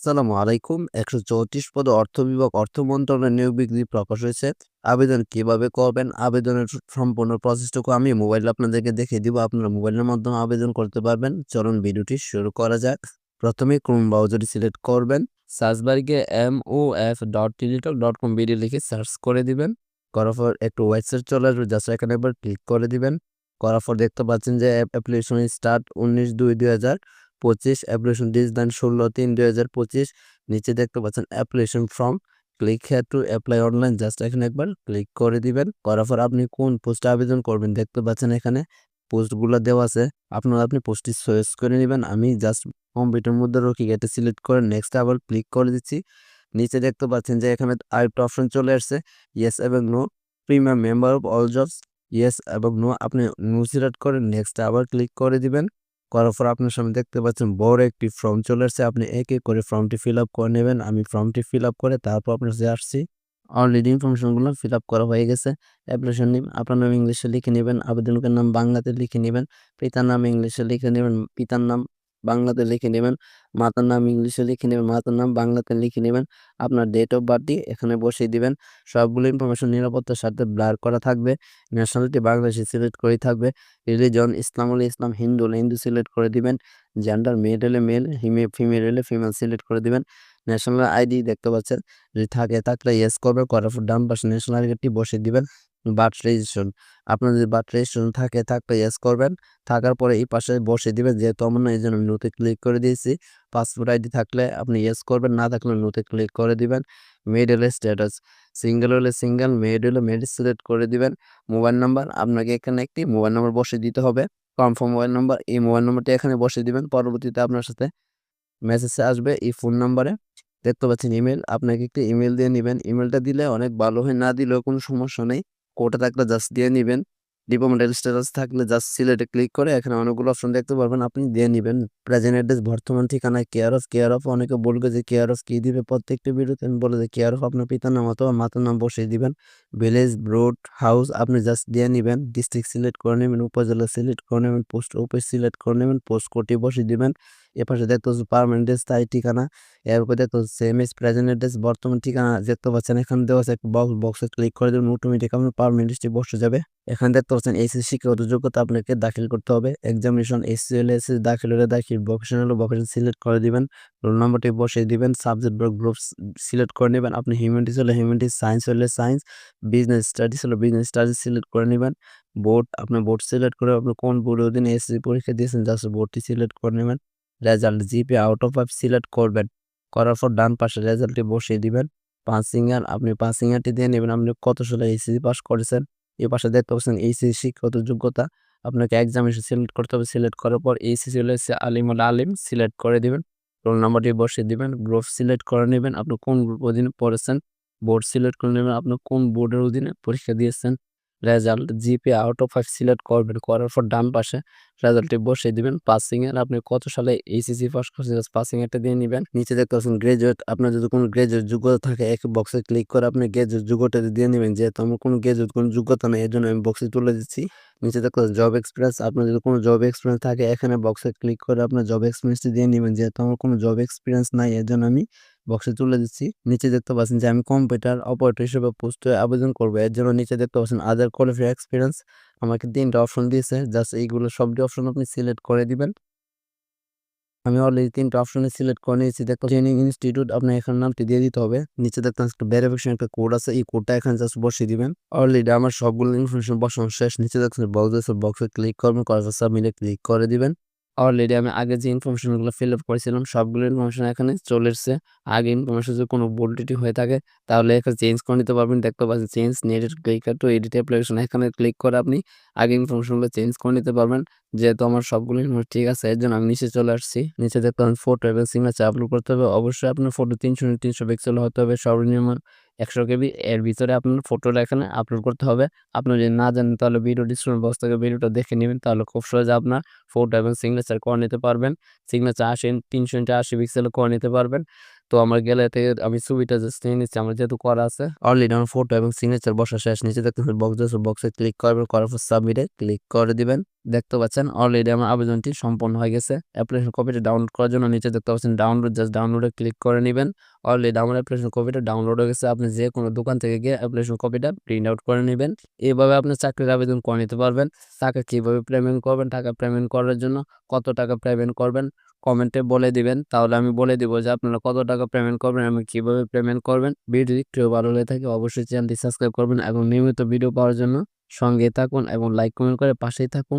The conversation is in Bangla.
আসসালামু আলাইকুম। একশো চৌত্রিশ পদ অর্থ বিভাগ অর্থ মন্ত্রণালয়ের নিয়োগ বিজ্ঞপ্তি প্রকাশ হয়েছে। আবেদন কীভাবে করবেন? আবেদনের সম্পূর্ণ প্রসেসটুকু আমি মোবাইল আপনাদেরকে দেখিয়ে দিব। আপনারা মোবাইলের মাধ্যমে আবেদন করতে পারবেন। চলুন ভিডিওটি শুরু করা যাক। প্রথমে ক্রোম ব্রাউজারটি সিলেক্ট করবেন। Search বারিকে M O F dot Teletalk dot com video লিখে সার্চ করে দিবেন। করার পর একটু ওয়েবসাইট চলে আসবে। জাস্ট এখানে একবার ক্লিক করে দিবেন। করার পর দেখতে পাচ্ছেন যে অ্যাপ্লিকেশন স্টার্ট উনিশ দুই দুই হাজার। পঁচিশ অ্যাপ্লিকেশন ডিসদান ষোলো, তিন দুই হাজার পঁচিশ। নিচে দেখতে পাচ্ছেন application form click here to apply online just এখানে একবার ক্লিক করে দিবেন। করার পর আপনি কোন পোস্টে আবেদন করবেন দেখতে পাচ্ছেন এখানে পোস্টগুলো দেওয়া আছে। আপনারা আপনি পোস্টটি চয়েস করে নেবেন। আমি জাস্ট কম্পিউটার মধ্যে রকি গেটে সিলেক্ট করে নেক্সট আবার ক্লিক করে দিচ্ছি। নিচে দেখতে পাচ্ছেন যে এখানে আরেকটা অপশন চলে আসছে। ইয়েস এবং no premium member of all jobs yes এবং নো আপনি নো সিলেক্ট করে নেক্সট আবার ক্লিক করে দিবেন। করার পর আপনার সামনে দেখতে পাচ্ছেন বড় একটি ফর্ম চলে আসছে। আপনি এক এক করে ফর্মটি ফিল আপ করে নেবেন। আমি ফর্মটি ফিল আপ করে তারপর আপনার যে আসছি। অলরেডি ইনফরমেশনগুলো ফিল আপ করা হয়ে গেছে। অ্যাপ্লিকেশন নেম, আপনার নাম ইংলিশে লিখে নেবেন। আবেদনকের নাম বাংলাতে লিখে নেবেন। পিতার নাম ইংলিশে লিখে নেবেন। পিতার নাম বাংলাতে লিখে নেবেন। মাতার নাম ইংলিশে লিখে নেবেন, মাতার নাম বাংলাতে লিখে নেবেন। আপনার ডেট অফ বার্থটি এখানে বসিয়ে দিবেন। সবগুলো ইনফরমেশন নিরাপত্তার সাথে ব্লার করা থাকবে। ন্যাশনালিটি বাংলাদেশে সিলেক্ট করে থাকবে। রিলিজন ইসলাম হলে ইসলাম হিন্দু হলে হিন্দু সিলেক্ট করে দিবেন। জেন্ডার মেল হলে মেল ফিমেল হলে ফিমেল সিলেক্ট করে দিবেন। ন্যাশনাল আইডি দেখতে পাচ্ছেন। যদি থাকে থাকলে ইয়েস করবে, করার পর ডান পাশে ন্যাশনাল আইডিটি বসিয়ে দিবেন। Birth registration. আপনার যদি বার্থ রেজিস্ট্রেশন থাকে থাকলে ইয়েস করবেন। থাকার পরে এই পাশে বসে দিবেন, যেহেতু আমার না এই জন্য নোতে ক্লিক করে দিয়েছি। পাসপোর্ট আইডি থাকলে আপনি ইয়েস করবেন, না থাকলে নোতে ক্লিক করে দিবেন। মেড স্ট্যাটাস সিঙ্গেল হলে সিঙ্গেল মেড হলে মেড সিলেক্ট করে দিবেন। মোবাইল নাম্বার আপনাকে এখানে একটি মোবাইল নাম্বার বসে দিতে হবে। কনফার্ম মোবাইল নাম্বার এই মোবাইল নাম্বারটি এখানে বসে দিবেন। পরবর্তীতে আপনার সাথে মেসেজ আসবে এই ফোন নাম্বারে দেখতে পাচ্ছেন ইমেল আপনাকে একটি ইমেল দিয়ে নেবেন। ইমেলটা দিলে অনেক ভালো হয়, না দিলেও কোনো সমস্যা নেই। কোটা থাকলে জাস্ট দিয়ে নেবেন। ডিপার্টমেন্টাল স্ট্যাটাস থাকলে জাস্ট সিলেটে ক্লিক করে এখানে অনেকগুলো অপশন দেখতে পারবেন, আপনি দিয়ে নেবেন। প্রেজেন্ট অ্যাড্রেস বর্তমান ঠিকানা কেয়ার অফ কেয়ার অফ অনেকে বলবে যে কেয়ার অফ কী দিবে প্রত্যেকটা ভিডিওতে আমি বলে যে কেয়ার অফ আপনার পিতার নাম অথবা মাতার নাম বসিয়ে দিবেন। ভিলেজ রোড হাউস আপনি জাস্ট দিয়ে নেবেন ডিস্ট্রিক্ট সিলেক্ট করে নেবেন, উপজেলা সিলেক্ট করে নেবেন পোস্ট অফিস সিলেক্ট করে নেবেন পোস্ট কোডটি বসিয়ে দিবেন। এপাশে দেখতে হচ্ছে পারমানেন্ট ড্রেস তাই ঠিকানা। এর উপরে দেখতে হচ্ছে সেম এস প্রেজেন্ট অ্যাড্রেস বর্তমান ঠিকানা দেখতে পাচ্ছেন, এখানে দেওয়া আছে একটা বক্স বক্সে ক্লিক করে দেবেন অটোমেটিক আপনার পারমানেন্ট ড্রেসটি বসে যাবে। এখানে দেখতে পাচ্ছেন এসএসসি শিক্ষাগত যোগ্যতা আপনাকে দাখিল করতে হবে। এক্সামিনেশন এসসি হলে এসএসসি দাখিল হলে দাখিল ভোকেশনাল ভোকেশন সিলেক্ট করে দিবেন। রোল নাম্বারটি বসিয়ে দিবেন সাবজেক্ট গ্রুপ সিলেক্ট করে নেবেন। আপনি হিউম্যানিটিস হলে হিউম্যানিটিস সায়েন্স হলে সায়েন্স বিজনেস স্টাডিজ হলে বিজনেস স্টাডিজ সিলেক্ট করে নেবেন। বোর্ড আপনার বোর্ড সিলেক্ট করে আপনি কোন বোর্ডের অধীনে এসএসসি পরীক্ষা দিয়েছেন জাস্ট বোর্ডটি সিলেক্ট করে নেবেন। Result GP out of five select করবেন। করার পর ডান পাশে রেজাল্টটি বসিয়ে দিবেন। পাঁচিং ইয়ার আপনি পাঁচিং ইয়ারটি দিয়ে নেবেন। আপনি কত সালে এইচএসসি পাস করেছেন? এ পাশে দেখতে পাচ্ছেন এইচএসসি শিক্ষাগত যোগ্যতা। আপনাকে এক্সামিনেশন সিলেক্ট করতে হবে। সিলেক্ট করার পর এইচএসসি হলে আলিম হলে আলিম সিলেক্ট করে দিবেন। রোল নাম্বারটি বসিয়ে দিবেন। গ্রুপ সিলেক্ট করে নেবেন। আপনি কোন গ্রুপ অধীনে পড়েছেন? বোর্ড সিলেক্ট করে নেবেন। আপনি কোন বোর্ডের অধীনে পরীক্ষা দিয়েছেন? Result GP out of five select করবেন। করার পর ডান পাশে রেজাল্টটি বসিয়ে দিবেন। পাসিংয়ের আপনি কত সালে এইচএসসি পাস করছেন? পাসিং এরটা দিয়ে নেবেন। নিচে দেখতে পাচ্ছেন গ্রাজুয়েট আপনার যদি কোনো গ্রাজুয়েট যোগ্যতা থাকে, এক বক্সে ক্লিক করে আপনি গ্রাজুয়েট যোগ্যতা দিয়ে নেবেন। যেহেতু আমার কোনো গ্রাজুয়েট কোনো যোগ্যতা নেই এর জন্য আমি বক্সে তুলে দিচ্ছি। নিচে দেখতে পাচ্ছেন জব এক্সপিরিয়েন্স আপনার যদি কোনো জব এক্সপিরিয়েন্স থাকে, এখানে বক্সে ক্লিক করে আপনার জব এক্সপিরিয়েন্সটি দিয়ে নেবেন। যেহেতু আমার কোনো জব এক্সপিরিয়েন্স নাই এর জন্য আমি বক্সে তুলে দিচ্ছি। নিচে দেখতে পাচ্ছেন যে আমি কম্পিউটার অপারেটর হিসেবে পোস্টে আবেদন করব। এর জন্য নিচে দেখতে পাচ্ছেন আদার কোয়ালিফাই এক্সপিরিয়েন্স আমাকে তিনটা অপশন দিয়েছে। জাস্ট এইগুলো সবটি অপশন আপনি সিলেক্ট করে দিবেন। আমি অলরেডি তিনটা অপশনে সিলেক্ট করে নিয়েছি। দেখতে ট্রেনিং ইনস্টিটিউট আপনার এখানে নামটি দিয়ে দিতে হবে। নিচে দেখতে একটা ভেরিফিকেশন একটা কোড আছে। এই কোডটা এখানে জাস্ট বসিয়ে দিবেন। অলরেডি আমার সবগুলো ইনফরমেশন বসানো শেষ। নিচে দেখছেন বক্স বক্সে ক্লিক করবেন। করার সাবমিটে ক্লিক করে দিবেন। অলরেডি আমি আগে যে ইনফরমেশনগুলো ফিল আপ করেছিলাম, সবগুলো ইনফরমেশন এখানে চলে এসছে। আগে ইনফরমেশন যদি কোনো ভুলটি হয়ে থাকে, তাহলে এখানে চেঞ্জ করে নিতে পারবেন। দেখতে পাচ্ছেন চেঞ্জ নেটেড ক্লিক টু এডিট অ্যাপ্লিকেশন এখানে ক্লিক করে আপনি আগে ইনফরমেশনগুলো চেঞ্জ করে নিতে পারবেন। যেহেতু আমার সবগুলো ইনফরমেশন ঠিক আছে, এর জন্য আমি নিচে চলে আসছি। নিচে দেখতে পাবেন ফটো এবং সিগনেচার আপলোড করতে হবে। অবশ্যই আপনার ফটো তিনশো তিনশো পিক্সেল হতে হবে সর্বনিম্ন। একশো কেবি, এর ভিতরে আপনার ফটোটা এখানে আপলোড করতে হবে। আপনি যদি না জানেন তাহলে ভিডিও ডিসক্রিপশন বক্স থেকে ভিডিওটা দেখে নেবেন, তাহলে খুব সহজে আপনার ফটো এবং সিগনেচার করে নিতে পারবেন। সিগনেচার আশি তিনশো ইন্টু আশি পিক্সেল করে নিতে পারবেন। তো আমার গ্যালারি থেকে আমি ছবিটা জাস্ট নিয়ে নিচ্ছি, আমার যেহেতু করা আছে। অলরেডি আমার ফটো এবং সিগনেচার বসা শেষ, নিচে দেখতেছেন বক্স বক্সে ক্লিক করবেন, করার পর সাবমিটে ক্লিক করে দিবেন। দেখতে পাচ্ছেন অলরেডি আমার আবেদনটি সম্পন্ন হয়ে গেছে। অ্যাপ্লিকেশন কপিটা ডাউনলোড করার জন্য নিচে দেখতে পাচ্ছেন ডাউনলোড জাস্ট ডাউনলোডে ক্লিক করে নেবেন। অলরেডি আমার অ্যাপ্লিকেশন কপিটা ডাউনলোড হয়ে গেছে। আপনি যে কোনো দোকান থেকে গিয়ে অ্যাপ্লিকেশন কপিটা প্রিন্ট আউট করে নেবেন। এইভাবে আপনি চাকরির আবেদন করে নিতে পারবেন। টাকা কীভাবে পেমেন্ট করবেন, টাকা পেমেন্ট করার জন্য কত টাকা পেমেন্ট করবেন কমেন্টে বলে দিবেন। তাহলে আমি বলে দিব যে আপনারা কত টাকা পেমেন্ট করবেন এবং কীভাবে পেমেন্ট করবেন। ভিডিও একটু ভালো লেগে থাকে অবশ্যই চ্যানেলটি সাবস্ক্রাইব করবেন এবং নিয়মিত ভিডিও পাওয়ার জন্য সঙ্গে থাকুন এবং লাইক কমেন্ট করে পাশেই থাকুন।